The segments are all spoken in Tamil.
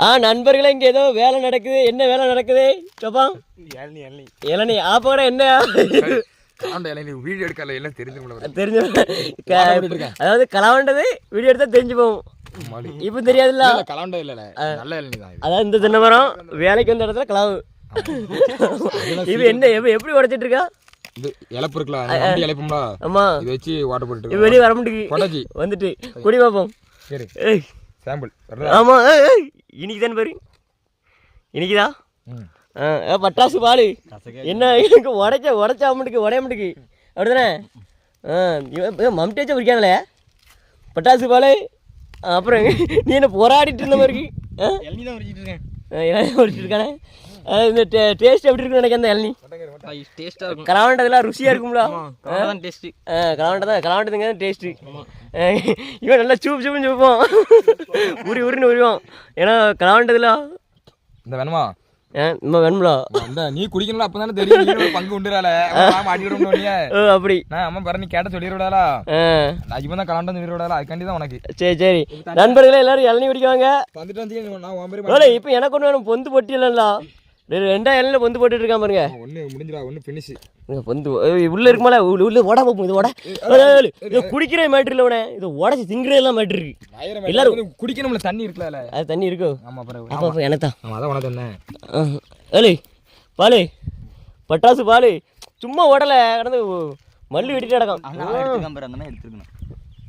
ஆ நண்பர்களே இங்க ஏதோ வேலை நடக்குது. என்ன வேலை நடக்குது? சப்பா இளநீ இளநீ இளநீ. ஆப்போட என்ன? வீடியோ எடுக்கல எல்லாம் தெரிஞ்சு தெரிஞ்சு அதாவது கலவண்டது வீடியோ எடுத்தா தெரிஞ்சு போகும் இப்போ தெரியாதுல்ல? கலாண்ட இல்ல நல்ல இளநீ தான் அதாவது இந்த தென்னை மரம் வேலைக்கு வந்த இடத்துல கலாவு. இது என்ன எப்ப- எப்படி உடைச்சிட்டு இருக்கா? இது இழப்பு இருக்குல்ல அந்த வண்டி இழப்பும்ல ஆமா. இதை வச்சு வாட்டர் போட்டு இது வெளியே வர கொண்டாச்சி வந்துட்டு குடி பார்ப்போம் சரி. ஏய். சாம்பிள் ஆமா இன்னைக்கு தானே பாரு இன்னைக்குதா ஆ பட்டாசு பாலு. என்ன எனக்கு உடைச்ச உடைச்ச அம்மட்டுக்கு உடைய அம்மட்டுக்கு அப்படிதானே? ஆ மம்டேச்சா பிடிக்காங்களே பட்டாசு பாலு. அப்புறம் நீ என்ன போராடிட்டு இருந்த மாதிரி இருக்கு? இருக்கேன். இருக்கானே? இந்த டேஸ்ட் எப்படி இருக்குன்னு நினைக்கிறேன் அந்த இளநீ. டேஸ்ட்டாக இருக்கும். கலவாண்டதெல்லாம் ருசியாக இருக்கும்ல. தான் டேஸ்ட்டு கலவாண்டை தான் டேஸ்ட்டு இவன் நல்லா சூப் சூப்புன்னு சூப்போம் உரி உரின்னு உரிவோம் ஏன்னா கலவாண்டதுல இந்த வேணுமா? நம்ம வேணும்ல. நீ குடிக்கணும்ல அப்பதானே தெரியும். நீ ஒரு பங்கு உண்டுறால அப்படி. நான் அம்மா பாரு நீ கேட்ட சொல்லிடுறாளா ஆ. நான் இப்போ தான் கலாண்டம் சொல்லிடுறாளா அதுக்காண்டி தான் உனக்கு. சரி சரி. நண்பர்களே எல்லாரும் இளநீ குடிக்குவாங்க வந்துட்டு வந்து இப்போ எனக்கு ஒன்று வேணும் பொந்து பொட்டி இல்லைங்களா ரெண்டா இளநில பொந்து போட்டுட்டு இருக்கான் பாருங்க. ஒன்று முடிஞ்சிடா ஒன்று ஃபினிஷ் இங்க பொந்து ஏய், உள்ள இருக்குமால உள்ள உள்ள ஓட போகும் இது ஏய், இது குடிக்கிற மேட்ரு இல்லை உடனே இது உடச்சி திங்கிற எல்லாம் மேட்ரு இருக்கு. எல்லாரும் குடிக்கணும்ல தண்ணி இருக்குல்ல அது தண்ணி இருக்கும் ஆமா பாரு அப்போ அப்போ எனக்கு தான். ஆமா அதான் உனக்கு என்ன? ஏலே பாலு. பட்டாசு பாலு. சும்மா உடலை கடந்து மல்லி வெட்டிட்டு கிடக்கும் எடுத்துக்காம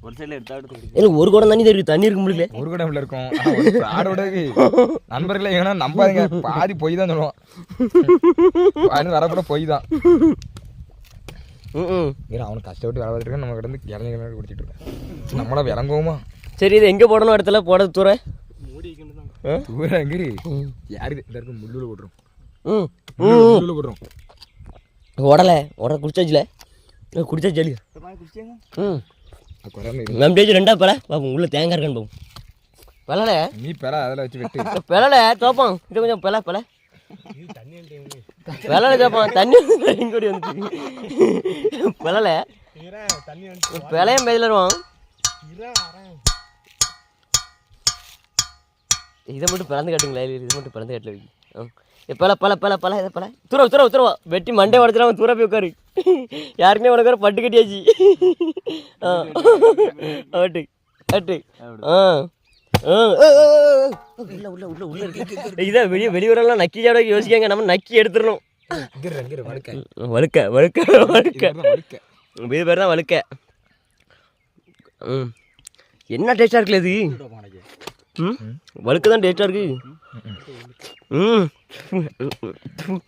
ஒரு சைடில் எடுத்தா எடுத்து எனக்கு ஒரு குடம் தண்ணி தெரியும் தண்ணி இருக்கு முடியல ஒரு கூட உள்ள இருக்கும். இருக்கு. நண்பர்களே ஏன்னா நம்பாதீங்க. பாதி பொய் தான் சொல்லுவான் பாதி வரப்பட பொய் தான். ம் ம் ஏன்னா அவனுக்கு கஷ்டப்பட்டு வேலை பார்த்துட்டு நம்ம கிடந்து இறங்கி இறங்கி குடிச்சிட்டு இருக்கோம் நம்மளா விளங்குவோமா? சரி இது எங்கே போடணும் இடத்துல? போட தூர. எங்கிரி யாருக்கு இருக்க முள்ளுல போட்டுரும். ம். முள்ளுல போட்டுரும். உடலை. உடலை குடிச்சாச்சுல குடிச்சாச்சு ஜெலி. ம். மேம் டேஜ் ரெண்டா பல பாப்போம் உள்ள தேங்காய் இருக்கான்னு பாப்போம். பலல? நீ பெற அதில் வச்சு வெட்டு. பெலல தோப்போம் இது கொஞ்சம் பெல பெல. பெலல தோப்போம் தண்ணி இங்கோடி வந்துச்சு பெலல. பெலையும் பெயலருவோம் இதை மட்டும் பிறந்து காட்டுங்களா? இல்லை இது மட்டும் பிறந்து காட்டல. ஏ, பல பல பல பல இதை பல துறவு துறவு துறவா. வெட்டி மண்டை உடச்சிடாம தூர போய் உட்காரு. யாருக்குமே உனக்கு ஒரு பட்டு கட்டியாச்சு. ஆ அட்டு அட்டு ஆ ஆ, ஆ, ஆ, ஆ. உள்ள உள்ள உள்ள உள்ள இருக்கு. இதை வெளியே வெளியூரெல்லாம் நக்கி சாட யோசிக்காங்க. நம்ம நக்கி எடுத்துடணும். வழுக்க. வழுக்க வழுக்க இது பேர் தான் வழுக்க. ம். என்ன டேஸ்டாக இருக்குல்ல இது? வழுக்க தான் டேஸ்டாக இருக்கு.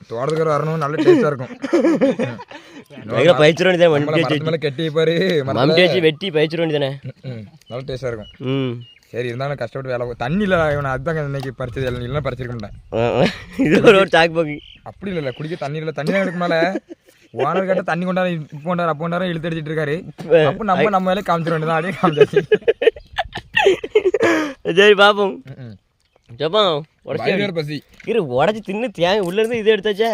தோட்டத்துக்கு வரணும் நல்ல டேஸ்டா இருக்கும். பயங்கர பயிற்சிட வேண்டியதானே மண்டி மேல கட்டி பாரு தேய்ச்சி வெட்டி பயிற்சிட வேண்டியதானே நல்ல டேஸ்டா இருக்கும். ம். சரி இருந்தாலும் கஷ்டப்பட்டு வேலை தண்ணி இல்லை இவனை அதுதாங்க இன்னைக்கு பறிச்சது இல்லை இல்லைன்னா பறிச்சிருக்க மாட்டேன். இது ஒரு சாக்கு போக்கு அப்படி இல்லை குடிக்க தண்ணி இல்லை தண்ணி தான் மேல. ஓனர் கேட்ட தண்ணி கொண்டாரு இப்போ கொண்டாரு அப்போ கொண்டாரு இழுத்து அடிச்சிட்டு இருக்காரு. அப்போ நம்ம நம்ம வேலையை காமிச்சிட வேண்டியதான் அப்படியே காமிச்சாச்சு. சரி பார்ப்போம். ஜப்பா உடச்சி பசி. இரு உடச்சி தின்னு தேங்க உள்ள இருந்து இது எடுத்தாச்சே.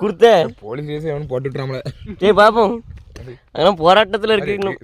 கொடுத்த. போலீஸ் எவனும் போட்டு விட்டுறாமல சரி பார்ப்போம் அதெல்லாம் போராட்டத்தில் இருக்கு இன்னும்.